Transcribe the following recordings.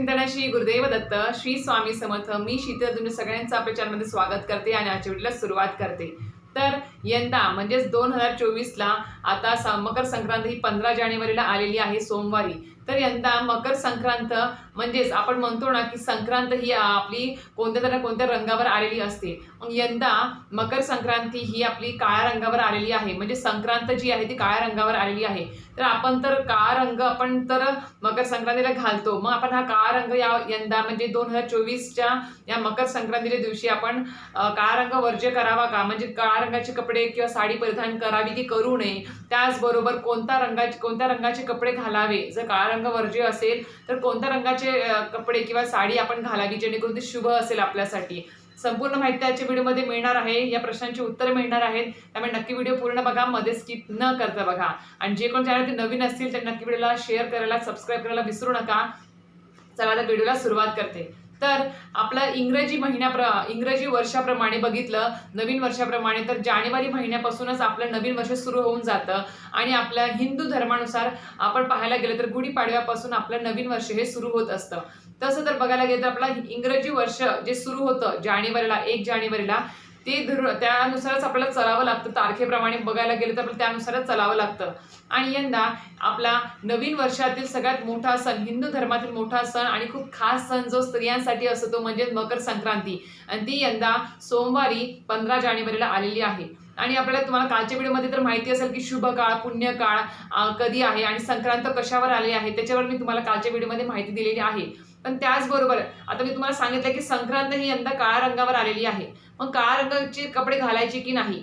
चिंतन श्री गुरुदेव दत्त श्री स्वामी समर्थ मी शीतल तुम्ही सगळ्यांचं आपल्या चॅनलमध्ये स्वागत करते आणि आजच्या व्हिडिओला सुरुवात करते. तर यंदा म्हणजेच दोन हजार चोवीसला आता मकर संक्रांत ही पंधरा जानेवारीला आलेली आहे सोमवारी. तर यंदा मकर संक्रांत म्हणजेच आपण म्हणतो ना की संक्रांत ही आपली कोणत्या तरी कोणत्या रंगावर आलेली असते. मग यंदा मकर संक्रांती ही आपली काळ्या रंगावर आलेली आहे. म्हणजे संक्रांत जी आहे ती काळ्या रंगावर आलेली आहे. तर आपण तर काळा रंग आपण तर मकर संक्रांतीला घालतो. मग आपण हा काळा रंग या यंदा म्हणजे दोन हजार चोवीसच्या या मकर संक्रांतीच्या दिवशी आपण काळा रंग वर्ज्य करावा का? म्हणजे काळ्या रंगाचे कपडे किंवा साडी परिधान करावी ती करू नये. त्याचबरोबर कोणत्या रंगाचे कोणत्या रंगाचे कपडे घालावे? जर काळा रंग वर्ज्य असेल तर कोणत्या रंगाचे अ, कपडे किंवा साडी आपण घालावी जेणेकरून ते शुभ असेल आपल्यासाठी. संपूर्ण माहिती आजच्या व्हिडिओमध्ये मिळणार आहे. या प्रश्नांची उत्तरं मिळणार आहेत. त्यामुळे नक्की व्हिडिओ पूर्ण बघा. मध्ये स्किप न करता बघा. आणि जे कोण चॅनल नवीन असतील तर नक्की व्हिडिओला शेअर करायला सबस्क्राईब करायला विसरू नका. चला आता व्हिडिओला सुरुवात करते. तर आपला इंग्रजी महिन्याप्र इंग्रजी वर्षाप्रमाणे बघितलं नवीन वर्षाप्रमाणे तर जानेवारी महिन्यापासूनच आपलं नवीन वर्ष सुरू होऊन जातं. आणि आपल्या हिंदू धर्मानुसार आपण पाहायला गेलं तर गुढीपाडव्यापासून आपलं नवीन वर्ष हे सुरू होत असतं. तसं तर बघायला गेलं तर आपला इंग्रजी वर्ष जे सुरू होतं जानेवारीला एक जानेवारीला ते धर त्यानुसारच आपल्याला चलावं लागतं. तारखेप्रमाणे बघायला गेलं तर आपल्याला त्यानुसारच चलावं लागतं. आणि यंदा आपला नवीन वर्षातील सगळ्यात मोठा सण हिंदू धर्मातील मोठा सण आणि खूप खास सण जो स्त्रियांसाठी असतो तो म्हणजे मकर संक्रांती. आणि ती यंदा सोमवारी पंधरा जानेवारीला आलेली आहे. आणि आपल्याला तुम्हाला कालच्या व्हिडिओमध्ये तर माहिती असेल की शुभ काळ पुण्य काळ कधी आहे आणि संक्रांत कशावर आली आहे त्याच्यावर मी तुम्हाला कालच्या व्हिडिओमध्ये माहिती दिलेली आहे. पण त्याचबरोबर आता मी तुम्हाला सांगितलं की संक्रांत ही यंदा काळ्या रंगावर आलेली आहे. मग काळ्या रंगाचे कपडे घालायचे की नाही?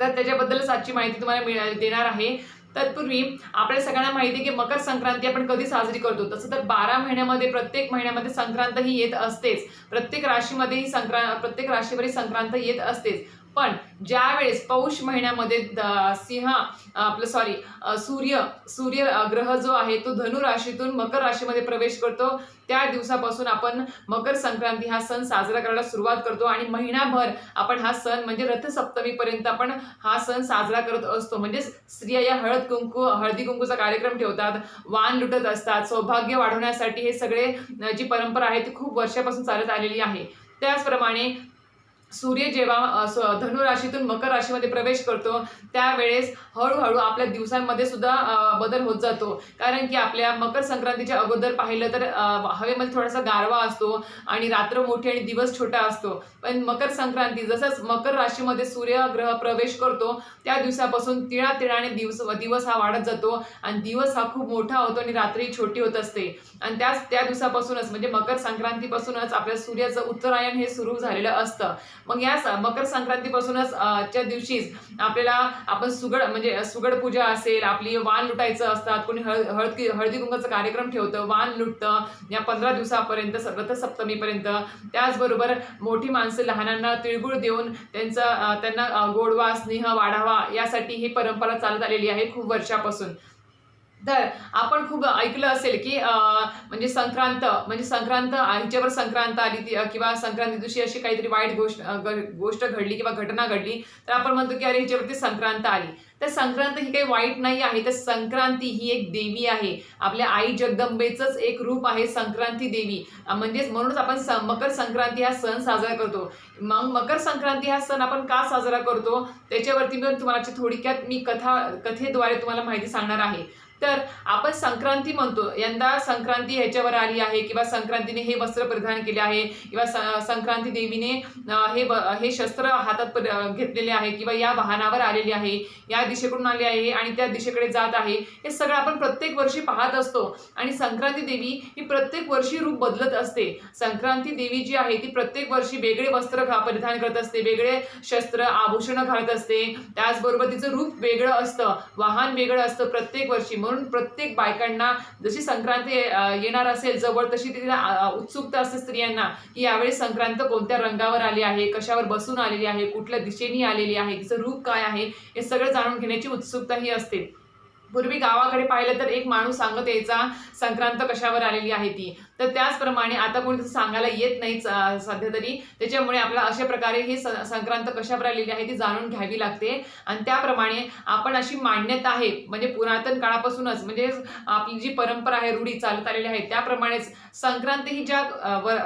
तर त्याच्याबद्दलच आजची माहिती तुम्हाला मिळ देणार आहे. तत्पूर्वी आपल्या सगळ्यांना माहिती आहे की मकर संक्रांती आपण कधी साजरी करतो? तसं तर बारा महिन्यामध्ये प्रत्येक महिन्यामध्ये संक्रांत ही येत असतेच. प्रत्येक राशीमध्ये ही संक्रांत प्रत्येक राशीवर ही संक्रांत येत असतेच. पण ज्यावेळेस पौष महिन्यामध्ये द- सिंह आपलं सॉरी सूर्य सूर्य ग्रह जो आहे तो धनु राशीतून मकर राशीमध्ये प्रवेश करतो. त्या दिवसापासून आपण मकर संक्रांती हा सण साजरा करायला सुरुवात करतो आणि महिनाभर आपण हा सण म्हणजे रथसप्तमीपर्यंत आपण हा सण साजरा करत असतो. म्हणजे स्त्रिया या हळद कुंकू हळदी कुंकूचा कार्यक्रम ठेवतात वाण लुटत असतात. सौभाग्य वाढवण्यासाठी हे सगळे जी परंपरा आहे ती खूप वर्षापासून चालत आलेली आहे. त्याचप्रमाणे सूर्य जेव्हा धनुराशीतून मकर राशीमध्ये प्रवेश करतो त्यावेळेस हळूहळू आपल्या दिवसांमध्ये सुद्धा बदल होत जातो. कारण की आपल्या मकर संक्रांतीच्या अगोदर पाहिलं तर हवेमध्ये थोडासा गारवा असतो आणि रात्र मोठी आणि दिवस छोटा असतो. पण मकर संक्रांती जसंच मकर राशीमध्ये सूर्य ग्रह प्रवेश करतो त्या दिवसापासून तिळा तिळाने दिवस दिवस हा वाढत जातो आणि दिवस हा खूप मोठा होतो आणि रात्री छोटी होत असते. आणि त्याच त्या दिवसापासूनच म्हणजे मकर संक्रांतीपासूनच आपल्या सूर्याचं उत्तरायण हे सुरू झालेलं असतं. मग या स- मकर संक्रांतीपासूनच आजच्या च्या दिवशीच आपल्याला आपण सुगड म्हणजे सुगड पूजा असेल आपली वाण लुटायचं असतात कोणी हळ हळदी हळदी कुंकाचा कार्यक्रम ठेवतं वाण लुटतं या पंधरा दिवसापर्यंत रथसप्तमीपर्यंत. त्याचबरोबर मोठी माणसं लहानांना तिळगुळ देऊन त्यांचा त्यांना गोडवा स्नेह वाढावा यासाठी ही परंपरा चालत आलेली आहे खूप वर्षापासून. तर आपण खूप ऐकलं असेल की म्हणजे संक्रांत म्हणजे संक्रांत हिच्यावर संक्रांत आली ती किंवा संक्रांती दिवशी अशी काहीतरी वाईट गोष्ट ग- गोष्ट घडली किंवा घटना घडली तर आपण म्हणतो की अरे हिच्यावरती संक्रांत आली. तर संक्रांत ही काही वाईट नाही आहे तर संक्रांती ही एक देवी आहे. आपल्या आई जगदंबेचंच एक रूप आहे संक्रांती देवी. म्हणजेच म्हणूनच आपण स- मकर संक्रांती हा सण साजरा करतो. मग मकर संक्रांती हा सण आपण का साजरा करतो? त्याच्यावरती मी तुम्हाला थोडक्यात मी कथा कथेद्वारे तुम्हाला माहिती सांगणार आहे. तर आपण संक्रांती म्हणतो. यंदा संक्रांती ह्याच्यावर आली आहे किंवा संक्रांतीने हे वस्त्र परिधान केले आहे किंवा स- संक्रांती देवीने हे हे शस्त्र हातात घेतलेले आहे किंवा या वाहनावर आलेली आहे या दिशेकडून आले आहे आणि त्या दिशेकडे जात आहे. हे सगळं आपण प्रत्येक वर्षी पाहत असतो. आणि संक्रांती देवी ही प्रत्येक वर्षी रूप बदलत असते. संक्रांती देवी जी आहे ती प्रत्येक वर्षी वेगळे वस्त्र घा परिधान करत असते वेगळे शस्त्र आभूषण घालत असते. त्याचबरोबर तिचं रूप वेगळं असतं. वाहन वेगळं असतं प्रत्येक वर्षी. म्हणून प्रत्येक बायकांना जशी संक्रांती येणार असेल जवळ तशी तिला उत्सुकता असते स्त्रियांना की यावेळी संक्रांत कोणत्या रंगावर आली आहे कशावर बसून आलेली आहे कुठल्या दिशेने आलेली आहे तिचं रूप काय आहे हे सगळं जाणून घेण्याची उत्सुकता ही असते. पूर्वी गावाकडे पाहिलं तर एक माणूस सांगत यायचा संक्रांत कशावर आलेली आहे ती. तर त्याचप्रमाणे आता कोणी तसं सांगायला येत नाही सध्या तरी. त्याच्यामुळे आपल्याला अशा प्रकारे ही संक्रांत कशावर आलेली आहे ती जाणून घ्यावी लागते. आणि त्याप्रमाणे आपण अशी मान्यता आहे म्हणजे पुरातन काळापासूनच म्हणजे आपली जी परंपरा आहे रूढी चालत आलेली आहे त्याप्रमाणेच संक्रांत ही ज्या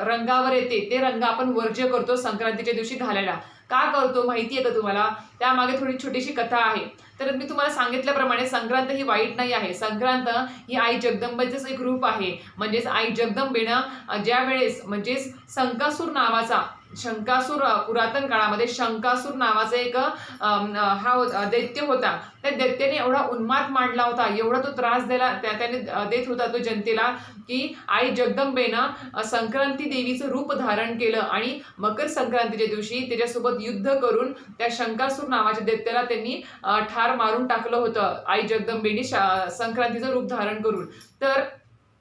रंगावर येते ते रंग आपण वर्ज्य करतो संक्रांतीच्या दिवशी घालायला. का करतो माहिती आहे का तुम्हाला? त्यामागे थोडी छोटीशी कथा आहे. तर मी तुम्हाला सांगितल्याप्रमाणे संक्रांत ही वाईट नाही आहे. संक्रांत ही आई जगदंबेचंच एक रूप आहे. म्हणजेच आई जगदंबेनं ज्यावेळेस ज्या वेळेस म्हणजेच संकासूर नावाचा शंकासूर पुरातन काळामध्ये शंकासूर नावाचा एक हा दैत्य होता. त्या दैत्याने एवढा उन्माद मांडला होता एवढा तो त्रास दिला त्या- त्याने देत होता तो जनतेला की आई जगदंबेनं संक्रांती देवीचं रूप धारण केलं आणि मकर संक्रांतीच्या दिवशी त्याच्यासोबत युद्ध करून त्या शंकासूर नावाच्या दैत्याला त्यांनी ठार मारून टाकलं होतं आई जगदंबेने शा- संक्रांतीचं रूप धारण करून. तर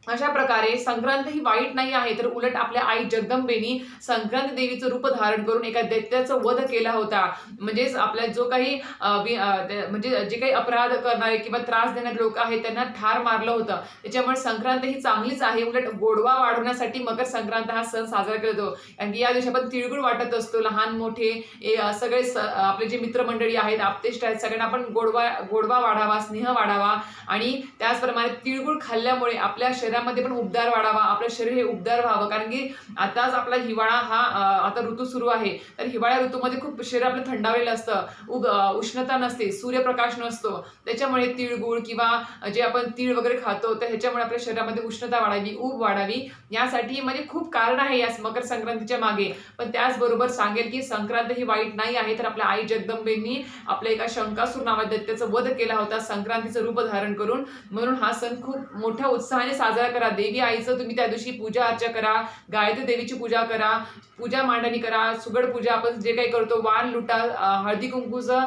अशा प्रकारे संक्रांत ही वाईट नाही आहे तर उलट आपल्या आई जगदंबेनी संक्रांत देवीचं रूप धारण करून एका दैत्याचा वध केला होता. म्हणजेच आपल्या जो काही म्हणजे जे काही अपराध करणारे किंवा त्रास देणारे लोक आहेत त्यांना ठार मारलं होतं. त्याच्यामुळे संक्रांत ही चांगलीच आहे उलट गोडवा वाढवण्यासाठी मकर संक्रांत हा सण साजरा केला जातो कारण की या दिवशी आपण तिळगुळ वाटत असतो लहान मोठे ए, सगळे स- आपले जे मित्रमंडळी आहेत आपतेष्ट आहेत सगळ्यांना आपण गोडवा गोडवा वाढावा स्नेह वाढावा. आणि त्याचप्रमाणे तिळगुळ खाल्ल्यामुळे आपल्या शरीरामध्ये पण उबदार वाढावा आपलं शरीर हे उबदार व्हावं. कारण की आताच आपला हिवाळा हा आता ऋतू सुरू आहे. तर हिवाळ्या ऋतूमध्ये खूप शरीर आपलं थंडावलेलं असतं. उब उष्णता नसते सूर्यप्रकाश नसतो. त्याच्यामुळे तिळगुळ किंवा जे आपण तीळ वगैरे खातो तर ह्याच्यामुळे आपल्या शरीरामध्ये उष्णता वाढावी ऊब वाढावी. यासाठी म्हणजे खूप कारण आहे या मकर संक्रांतीच्या मागे. पण त्याचबरोबर सांगेल की संक्रांत ही वाईट नाही आहे तर आपल्या आई जगदंबेंनी आपल्या एका शंकासूर नावा दैत्याचा वध केला होता संक्रांतीचं रूप धारण करून. म्हणून हा सण खूप मोठ्या उत्साहाने साजरा करा देवी आईचं तुम्ही त्या दिवशी पूजा अर्चा करा गायत्री देवीची पूजा करा पूजा मांडणी करा सुगड पूजा आपण जे काही करतो वाण लुटा हळदी कुंकूचं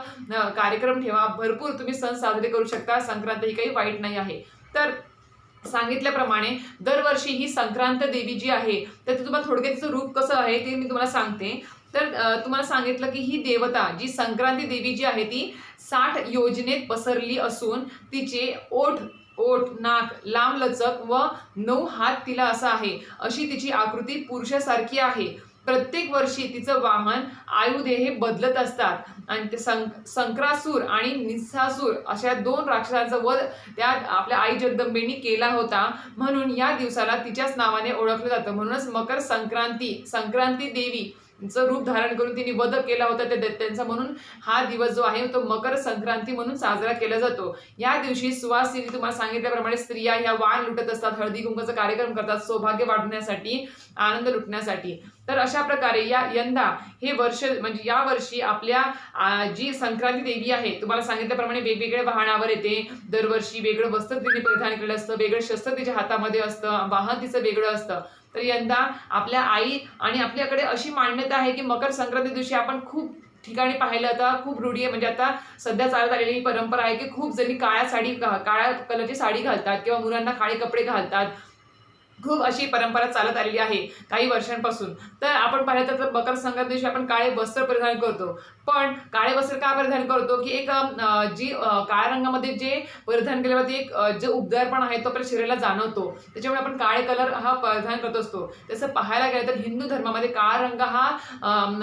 कार्यक्रम ठेवा भरपूर तुम्ही सण साजरे करू शकता संक्रांत ही काही वाईट नाही आहे. तर सांगितल्याप्रमाणे दरवर्षी ही संक्रांत देवी जी आहे तर ते तुम्हाला थोडक्यात तिचं रूप कसं आहे ते मी तुम्हाला सांगते. तर तुम्हाला सांगितलं की ही देवता जी संक्रांती देवी जी आहे ती साठ योजनेत पसरली असून तिचे ओठ ओठ नाक लांब लचक व नऊ हात तिला असा आहे. अशी तिची आकृती पुरुषासारखी आहे. प्रत्येक वर्षी तिचं वाहन आयुधे हे बदलत असतात. आणि ते संक संक्रासूर आणि निस्सासूर अशा दोन राक्षसांचा वध त्या आपल्या आई जगदंबेनी केला होता. म्हणून या दिवसाला तिच्याच नावाने ओळखलं जातं. म्हणूनच मकर संक्रांती संक्रांती देवी चं रूप धारण करून तिने वध केला होता त्या दैत्यांचा. म्हणून हा दिवस जो आहे तो मकर संक्रांती म्हणून साजरा केला जातो. या दिवशी सुवासिनी तुम्हाला सांगितल्याप्रमाणे स्त्रिया ह्या वाण लुटत असतात हळदी कुंकाचा कार्यक्रम करतात सौभाग्य वाढवण्यासाठी आनंद लुटण्यासाठी. तर अशा प्रकारे या यंदा हे वर्ष म्हणजे या वर्षी आपल्या जी संक्रांती देवी आहे तुम्हाला सांगितल्याप्रमाणे वेगवेगळ्या वाहनावर येते. दरवर्षी वेगळं वस्त्र तिने परिधान केलं असतं वेगळं शस्त्र तिच्या हातामध्ये असतं वाहन तिचं वेगळं असतं. तर यंदा आपल्या आई आणि आपल्याकडे अशी मान्यता आहे की मकर संक्रांती दिवशी आपण खूप ठिकाणी पाहिलं आता खूप रूढी आहे म्हणजे आता सध्या चालत आलेली ही परंपरा आहे की खूप जणी काळ्या साडी काळ्या कलरची साडी घालतात किंवा मुलांना काळे कपडे घालतात. खूप अशी परंपरा चालत आलेली आहे काही वर्षांपासून. तर आपण पाहिलं तर मकर संक्रांत दिवशी आपण काळे वस्त्र परिधान करतो. पण काळे वस्त्र का परिधान करतो? की एक जी काळ्या रंगामध्ये जे परिधान केल्यावरती एक जे उबदारपण आहे तो आपल्या शरीराला जाणवतो. त्याच्यामुळे आपण काळे कलर हा परिधान करत असतो. तसं पाहायला गेलं तर हिंदू धर्मामध्ये काळा रंग हा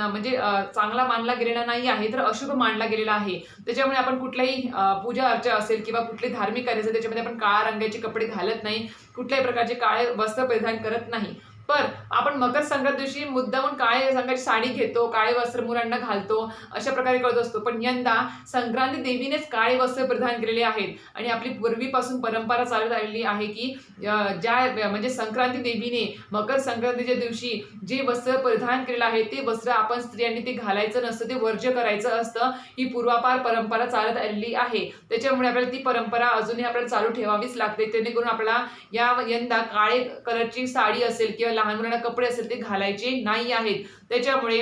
म्हणजे चांगला मानला गेलेला नाही आहे तर अशुभ मानला गेलेला आहे. त्याच्यामुळे आपण कुठल्याही पूजा अर्चा असेल किंवा कुठली धार्मिक कार्य असेल त्याच्यामध्ये आपण काळ्या रंगाचे कपडे घालत नाही. कुठल्याही प्रकारचे काळे वस्त्र परिधान करत नाही. पण आपण मकर संक्रांती दिवशी मुद्दामून काळे रंगाची साडी घेतो काळे वस्त्र मुलांना घालतो अशा प्रकारे करत असतो. पण यंदा संक्रांती देवीनेच काळे वस्त्र प्रदान केलेले आहेत. आणि आपली पूर्वीपासून परंपरा चालत आलेली आहे की ज्या म्हणजे संक्रांती देवीने मकर संक्रांतीच्या दिवशी जे वस्त्र परिधान केलेलं आहे ते वस्त्र आपण स्त्रियांनी ते घालायचं नसतं ते वर्ज्य करायचं असतं. ही पूर्वापार परंपरा चालत आलेली आहे. त्याच्यामुळे आपल्याला ती परंपरा अजूनही आपल्याला चालू ठेवावीच लागते. जेणेकरून आपल्याला या यंदा काळे कलरची साडी असेल किंवा लहान मुलांना कपडे असेल ते घालायचे नाही आहेत. त्याच्यामुळे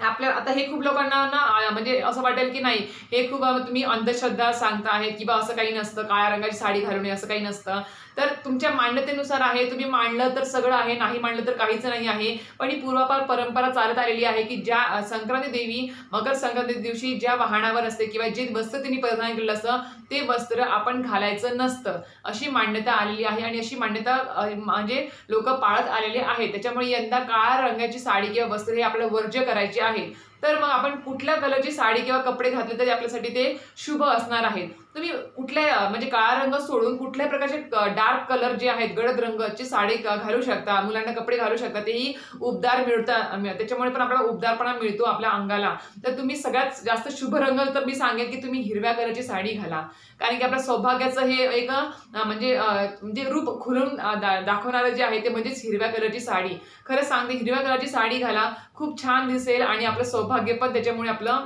आपल्या आता हे खूप लोकांना ना म्हणजे असं वाटेल की नाही हे खूप तुम्ही अंधश्रद्धा सांगता आहेत किंवा असं काही नसतं काळ्या रंगाची साडी घालू नये असं काही नसतं. तर तुमच्या मान्यतेनुसार आहे तुम्ही मांडलं तर सगळं आहे नाही मांडलं तर काहीच नाही आहे. पण ही पूर्वापार परंपरा चालत आलेली आहे की ज्या संक्रांती देवी मकर संक्रांती दिवशी ज्या वाहनावर असते किंवा जे वस्त्र तिने परिधान केलेलं असतं ते वस्त्र आपण घालायचं नसतं. अशी मान्यता आलेली आहे आणि अशी मान्यता म्हणजे लोक पाळत आलेले आहेत. त्याच्यामुळे यंदा काळ्या रंगाची साडी किंवा वस्त्र हे आपल्याला वर्ज्य करायचे आहे तर मग आपण कुठल्या कलरची साडी किंवा कपडे घातले तरी आपल्यासाठी ते शुभ असणार आहेत तुम्ही कुठल्या म्हणजे काळा रंग सोडून कुठल्याही प्रकारचे डार्क कलर जे आहेत गडद रंगाची साडी घालू शकता मुलांना कपडे घालू शकता तेही उबदार मिळतात त्याच्यामुळे पण आपल्याला उबदारपणा मिळतो आपल्या अंगाला. तर तुम्ही सगळ्यात जास्त शुभ रंग तर मी सांगेन की तुम्ही हिरव्या कलरची साडी घाला. कारण की आपल्या सौभाग्याचं हे एक म्हणजे म्हणजे रूप खुलून दा- दाखवणारं जे आहे ते म्हणजेच हिरव्या कलरची साडी. खरं सांगते हिरव्या कलरची साडी घाला खूप छान दिसेल आणि आपलं सौभाग्य पण त्याच्यामुळे आपलं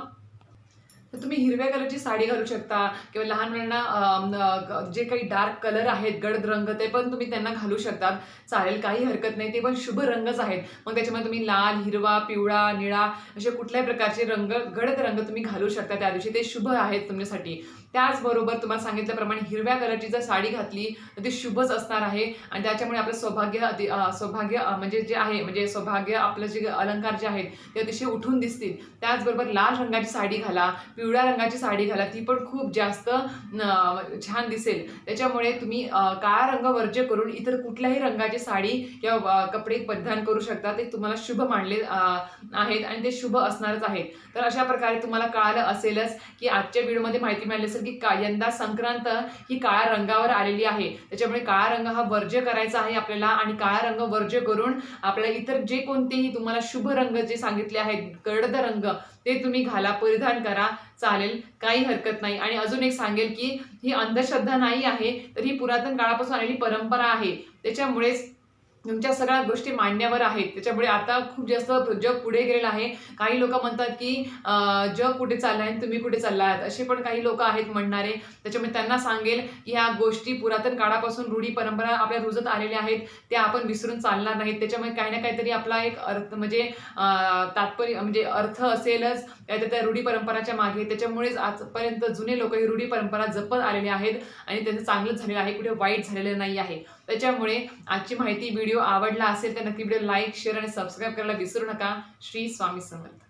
तर तुम्ही हिरव्या कलरची साडी घालू शकता किंवा लहान मुलांना जे काही डार्क कलर आहेत गडद रंग ते पण तुम्ही त्यांना घालू शकतात. चालेल काही हरकत नाही ते पण शुभ रंगच आहेत. मग त्याच्यामध्ये तुम्ही लाल हिरवा पिवळा निळा असे कुठल्याही प्रकारचे रंग गडद रंग तुम्ही घालू शकता त्या दिवशी. ते शुभ आहेत तुमच्यासाठी. त्याचबरोबर तुम्हाला सांगितल्याप्रमाणे हिरव्या कलरची जर साडी घातली तर ती शुभच असणार आहे. आणि त्याच्यामुळे आपलं सौभाग्य अति- सौभाग्य म्हणजे जे आहे म्हणजे सौभाग्य आपलं जे अलंकार जे आहेत ते अतिशय उठून दिसतील. त्याचबरोबर लाल रंगाची साडी घाला पिवळ्या पिवळ्या रंगाची साडी घाला ती पण खूप जास्त छान दिसेल. त्याच्यामुळे तुम्ही काळा रंग वर्ज्य करून इतर कुठल्याही रंगाची साडी किंवा कपडे परिधान करू शकता. ते तुम्हाला शुभ मानले आहेत आणि ते शुभ असणारच आहेत. तर अशा प्रकारे तुम्हाला कळालं असेलच की आजच्या व्हिडिओमध्ये माहिती मिळाली असेल की का यंदा संक्रांत ही काळ्या रंगावर आलेली आहे. त्याच्यामुळे काळा रंग हा वर्ज्य करायचा आहे आपल्याला आणि काळा रंग वर्ज्य करून आपल्याला इतर जे कोणतेही तुम्हाला शुभ रंग जे सांगितले आहेत गडद रंग ते तुम्ही घाला परिधान करा. चालेल काही हरकत नाही. आणि अजून एक सांगेल की ही अंधश्रद्धा नाही आहे तर ही पुरातन काळापासून आलेली परंपरा आहे. त्याच्यामुळेच तुमच्या सगळ्या गोष्टी मान्यवर आहेत. त्याच्यामुळे आता खूप जास्त जग पुढे गेलेलं आहे. काही लोक म्हणतात की जग कुठे चाललं आहे आणि तुम्ही कुठे चालला आहात असे पण काही लोक आहेत म्हणणारे. त्याच्यामुळे त्यांना सांगेल की ह्या गोष्टी पुरातन काळापासून रूढी परंपरा आपल्या रुजत आलेल्या आहेत. त्या आपण विसरून चालणार नाहीत. त्याच्यामुळे काही ना काहीतरी आपला एक अर्थ म्हणजे तात्पर्य म्हणजे अर्थ असेलच त्या त्या रूढी परंपराच्या मागे. त्याच्यामुळेच आजपर्यंत जुने लोक ही रूढी परंपरा जपत आलेले आहेत आणि त्यांचं चांगलंच झालेलं आहे. कुठे वाईट झालेलं नाही आहे. त्याच्यामुळे आजची माहिती व्हिडिओ आवडला असेल तर नक्की व्हिडिओ लाईक शेअर आणि सबस्क्राईब करायला विसरू नका. श्री स्वामी समर्थ.